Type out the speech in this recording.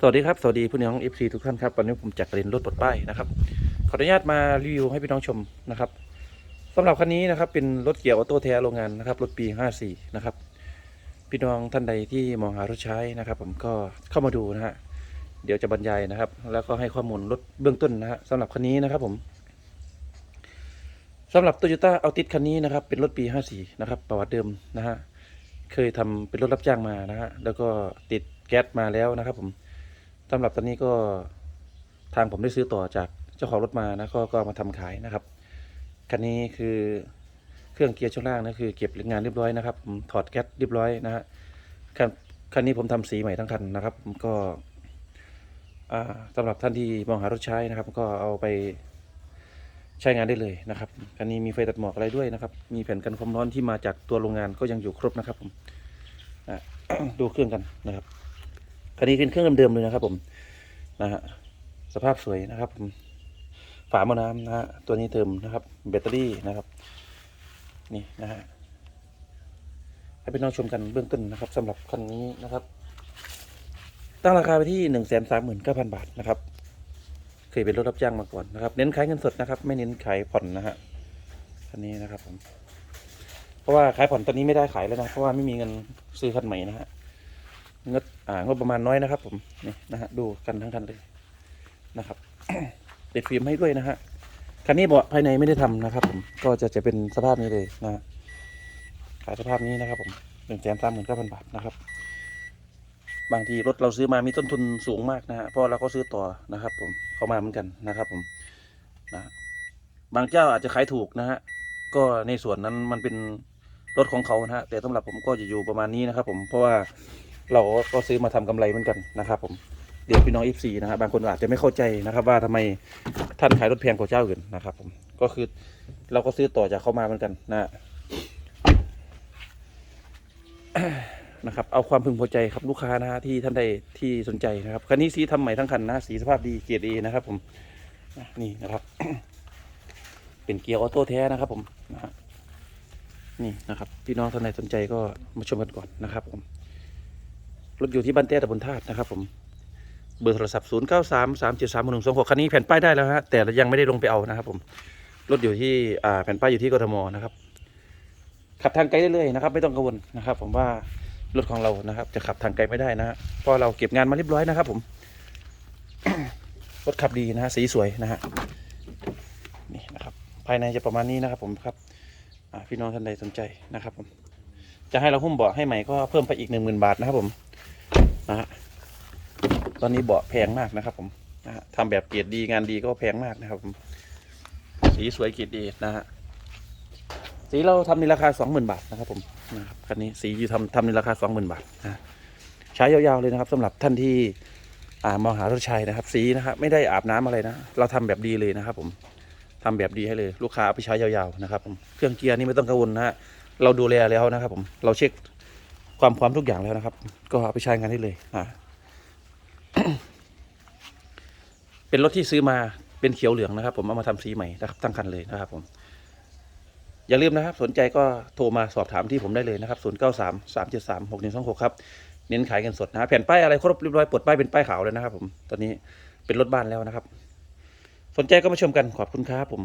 สวัสดีครับ สวัสดีพี่น้อง FC ทุกท่านครับวันนี้ผมจักรินรถปลดป้ายนะครับ ขออนุญาตมารีวิวให้พี่น้องชมนะครับสำหรับคันนี้นะครับเป็นรถเกียร์ออโต้แท้โรงงานนะครับรถปี 54 นะครับ พี่น้องท่านใดที่มองหารถใช้นะครับ ผมก็เข้ามาดูนะฮะเดี๋ยวจะบรรยายนะครับ แล้วก็ให้ข้อมูลรถเบื้องต้นนะฮะสำหรับคันนี้นะครับผมสำหรับ Toyota a l t i s คันนี้นะครับ เป็นรถปี 54 นะครับ ประวัติเดิมนะฮะเคยทำเป็นรถรับจ้างมานะฮะแล้วก็ติดแก๊สมาแล้วนะครับผม สำหรับตอนนี้ก็ทางผมได้ซื้อต่อจากเจ้าของรถมานะก็ก็มาทำขายนะครับคันนี้คือเครื่องเกียร์ช่วงล่างนะคือเก็บงานเรียบร้อยนะครับถอดแก๊สเรียบร้อยนะฮะคันคันนี้ผมทำสีใหม่ทั้งคันนะครับก็อ่าสำหรับท่านที่มองหารถใช้นะครับ ก็เอาไปใช้งานได้เลยนะครับคันนี้มีไฟตัดหมอกอะไรด้วยนะครับ มีแผ่นกันความร้อนที่มาจากตัวโรงงานก็ยังอยู่ครบนะครับผมดูเครื่องกันนะครับ คันนี้เป็นเครื่องเดิมๆเลยนะครับ ผมนะฮะสภาพสวยนะครับ ผมฝาหม้อน้ำนะฮะตัวนี้เติมนะครับ แบตเตอรี่นะครับ นี่นะฮะให้พี่น้องชมกันเบื้องต้นนะครับสำหรับคันนี้นะครับ ตั้งราคาไปที่หนึ่งแสนสามหมื่นเก้าพันบาทนะครับ เคยเป็นรถรับจ้างมาก่อนนะครับ เน้นขายเงินสดนะครับ ไม่เน้นขายผ่อนนะฮะคันนี้นะครับผมเพราะว่าขายผ่อนตอนนี้ไม่ได้ขายแล้วนะเพราะว่าไม่มีเงินซื้อคันใหม่นะฮะ งบอ่างบประมาณน้อยนะครับ ผมนี่นะฮะดูกันทั้งคันเลยนะครับติดฟิล์มให้ด้วยนะฮะคันนี้เบาะภายในไม่ได้ทำนะครับ ผมก็จะจะเป็นสภาพนี้เลยนะขายสภาพนี้นะครับ ผมหนึ่งแสนสามหมื่นเก้าพันบาทนะครับ บางทีรถเราซื้อมามีต้นทุนสูงมากนะฮะเพราะเราก็ซื้อต่อนะครับ ผมเข้ามาเหมือนกันนะครับ ผมนะบางเจ้าอาจจะขายถูกนะฮะก็ในส่วนนั้นมันเป็นรถของเขานะฮะแต่สำหรับผมก็จะอยู่ประมาณนี้นะครับ ผมเพราะว่า เราก็ซื้อมาทำกำไรเหมือนกันนะครับผมเดี๋ยวพี่น้อง F4 นะฮะบางคนอาจจะไม่เข้าใจนะครับ ว่าทำไมท่านขายรถแพงกว่าเจ้าอื่นนะครับ ผมก็คือเราก็ซื้อต่อจากเขามาเหมือนกันนะนะครับเอาความพึงพอใจครับลูกค้านะฮะที่ท่านใดที่สนใจนะครับคันนี้สีทำใหม่ทั้งคันนะสีสภาพดีเกียร์ดีนะครับ ผมนี่นะครับ เป็นเกียร์ออโต้แท้นะครับ ผมนะฮะนี่นะครับพี่น้องท่านใดสนใจก็มาชมกันก่อนนะครับ ผม รถอยู่ที่บ้านเต้ตะบนธาตุนะครับผม เบอร์โทรศัพท์0 9 3 3 7 3 1 2 6คันนี้แผ่นป้ายได้แล้วฮะ แต่ยังไม่ได้ลงไปเอานะครับผม รถอยู่ที่อ่าแผ่นป้ายอยู่ที่กทมนะครับ ขับทางไกลได้เลยนะครับ ไม่ต้องกังวลนะครับ ผมว่ารถของเรานะครับ จะขับทางไกลไม่ได้นะฮะเพราะเราเก็บงานมาเรียบร้อยนะครับ ผม รถขับดีนะฮะสีสวยนะฮะ นี่นะครับ ภายในจะประมาณนี้นะครับ ผมครับพี่น้องท่านใดสนใจนะครับ ผม จะให้เราหุ้มเบาะให้ใหม่ก็เพิ่มไปอีกหนึ่งหมื่นบาทนะครับผม ตอนนี้เบาะแพงมากนะครับ ผมนะฮะทำแบบเกรดดีงานดีก็แพงมากนะครับผมสีสวยเกรดดีนะฮะสีเราทำในราคาสองหมื่นบาทนะครับผมนะครับคันนี้สีอยู่ทำทำในราคาสองหมื่นบาทนะใช้ยาวๆเลยนะครับสำหรับท่านที่อ่ามองหารถชัยนะครับ สีนะครับไม่ได้อาบน้ำอะไรนะ เราทำแบบดีเลยนะครับ ผมทำแบบดีให้เลย ลูกค้าเอาไปใช้ยาวๆนะครับผมเครื่องเกียร์นี่ไม่ต้องกังวลนะฮะเราดูแลแล้วนะครับ ผมเราเช็คความพร้อมทุกอย่างแล้วนะครับ ก็เอาไปใช้งานได้เลยอ่า เป็นรถที่ซื้อมาเป็นเขียวเหลืองนะครับ ผมเอามาทำสีใหม่นะครับตั้งคันเลยนะครับผมอย่าลืมนะครับ สนใจก็โทรมาสอบถามที่ผมได้เลยนะครับ 0 9 3 3 7 3 6 1 2 6 ครับ เน้นขายกันสดนะแผ่นป้ายอะไรครบเรียบร้อยปลดป้ายเป็นป้ายขาวเลยนะครับ ผมตอนนี้เป็นรถบ้านแล้วนะครับ สนใจก็มาชมกันขอบคุณครับผม